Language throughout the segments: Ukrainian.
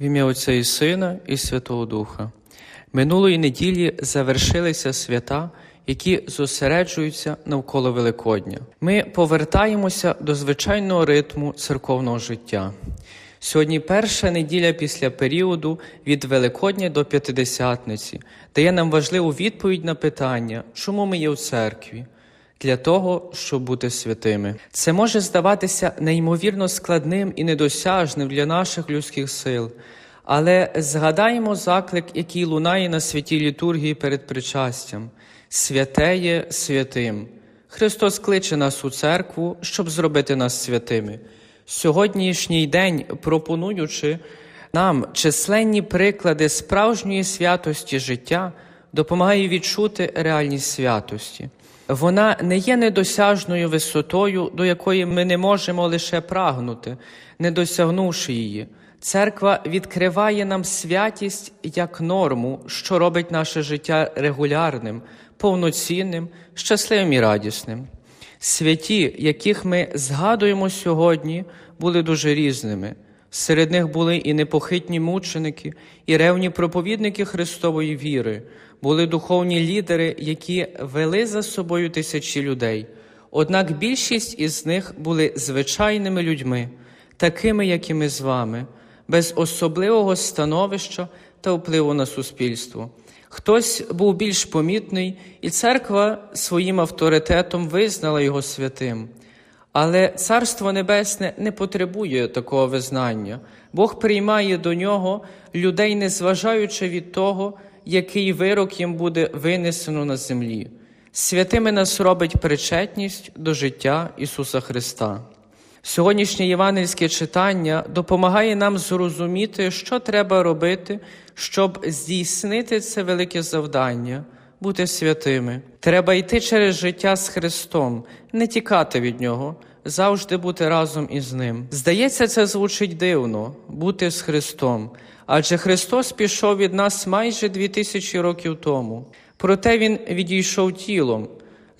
В ім'я Отця і Сина, і Святого Духа. Минулої неділі завершилися свята, які зосереджуються навколо Великодня. Ми повертаємося до звичайного ритму церковного життя. Сьогодні перша неділя після періоду від Великодня до П'ятидесятниці дає нам важливу відповідь на питання, чому ми є у церкві. Для того, щоб бути святими, це може здаватися неймовірно складним і недосяжним для наших людських сил, але згадаємо заклик, який лунає на святій літургії перед причастям: святе є святим. Христос кличе нас у церкву, щоб зробити нас святими. Сьогоднішній день, пропонуючи нам численні приклади справжньої святості життя, допомагає відчути реальність святості. Вона не є недосяжною висотою, до якої ми не можемо лише прагнути, не досягнувши її. Церква відкриває нам святість як норму, що робить наше життя регулярним, повноцінним, щасливим і радісним. Святі, яких ми згадуємо сьогодні, були дуже різними. Серед них були і непохитні мученики, і ревні проповідники Христової віри, були духовні лідери, які вели за собою тисячі людей. Однак більшість із них були звичайними людьми, такими, як і ми з вами, без особливого становища та впливу на суспільство. Хтось був більш помітний, і церква своїм авторитетом визнала його святим. Але Царство Небесне не потребує такого визнання. Бог приймає до нього людей, незважаючи від того, який вирок їм буде винесено на землі. Святими нас робить причетність до життя Ісуса Христа. Сьогоднішнє євангельське читання допомагає нам зрозуміти, що треба робити, щоб здійснити це велике завдання, бути святими. Треба йти через життя з Христом, не тікати від Нього, завжди бути разом із Ним. Здається, це звучить дивно бути з Христом, адже Христос пішов від нас майже дві тисячі років тому. Проте Він відійшов тілом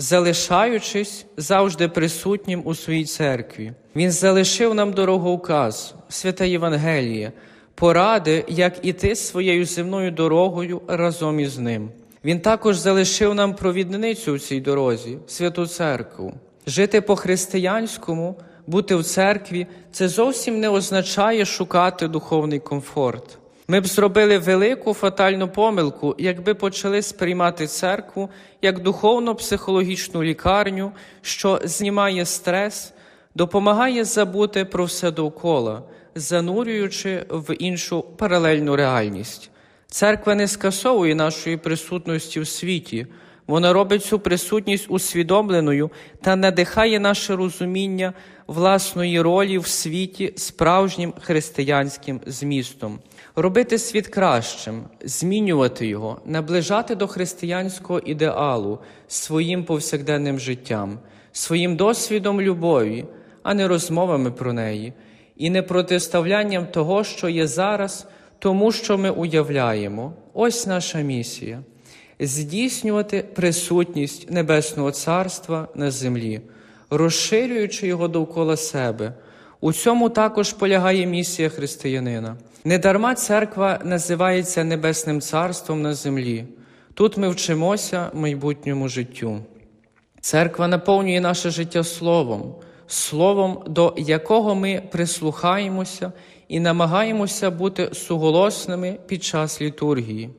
залишаючись завжди присутнім у своїй церкві. Він залишив нам дороговказ, святе Євангеліє, поради, як іти своєю земною дорогою разом із ним. Він також залишив нам провідницю у цій дорозі, святу церкву. Жити по-християнському, бути в церкві це зовсім не означає шукати духовний комфорт. Ми б зробили велику фатальну помилку, якби почали сприймати церкву як духовно-психологічну лікарню, що знімає стрес, допомагає забути про все довкола, занурюючи в іншу паралельну реальність. Церква не скасовує нашої присутності в світі, вона робить цю присутність усвідомленою та надихає наше розуміння власної ролі в світі справжнім християнським змістом, робити світ кращим, змінювати його, наближати до християнського ідеалу своїм повсякденним життям, своїм досвідом любові, а не розмовами про неї, і не протиставлянням того, що є зараз, тому що ми уявляємо. Ось наша місія здійснювати присутність Небесного Царства на землі, розширюючи його довкола себе. У цьому також полягає місія християнина. Недарма церква називається Небесним Царством на землі. Тут ми вчимося майбутньому життю. Церква наповнює наше життя Словом, Словом, до якого ми прислухаємося і намагаємося бути суголосними під час літургії.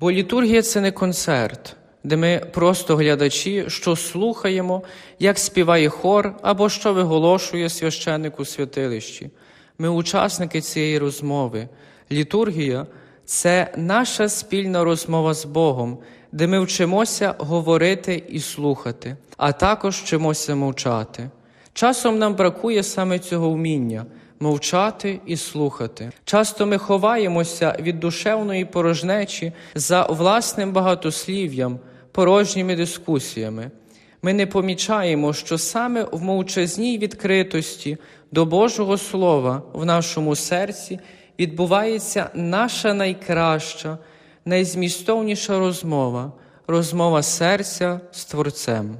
Бо літургія це не концерт, де ми просто глядачі, що слухаємо, як співає хор або що виголошує священник у святилищі. Ми учасники цієї розмови. Літургія це наша спільна розмова з Богом, де ми вчимося говорити і слухати, а також вчимося мовчати. Часом нам бракує саме цього вміння мовчати і слухати. Часто ми ховаємося від душевної порожнечі за власним багатослів'ям, порожніми дискусіями. Ми не помічаємо, що саме в мовчазній відкритості до Божого Слова в нашому серці відбувається наша найкраща, найзмістовніша розмова, розмова серця з Творцем.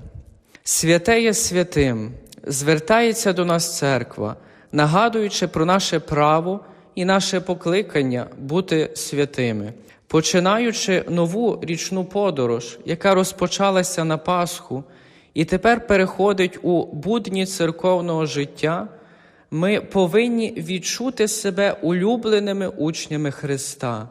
Святе є святим, звертається до нас церква, нагадуючи про наше право і наше покликання бути святими. Починаючи нову річну подорож, яка розпочалася на Пасху, і тепер переходить у будні церковного життя, ми повинні відчути себе улюбленими учнями Христа.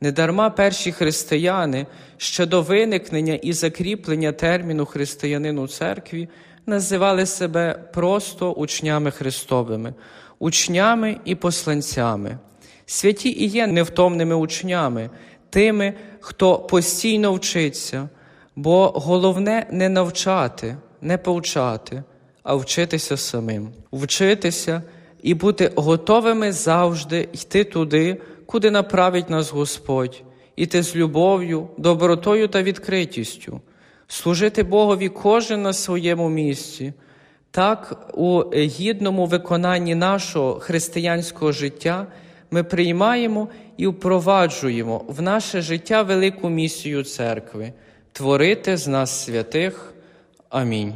Недарма перші християни ще до виникнення і закріплення терміну християнин у церкві називали себе просто учнями Христовими, учнями і посланцями. Святі і є невтомними учнями, тими, хто постійно вчиться, бо головне не навчати, не повчати, а вчитися самим, вчитися і бути готовими завжди йти туди, куди направить нас Господь, іти з любов'ю, добротою та відкритістю, служити Богові кожен на своєму місці. Так, у гідному виконанні нашого християнського життя ми приймаємо і впроваджуємо в наше життя велику місію церкви творити з нас святих. Амінь.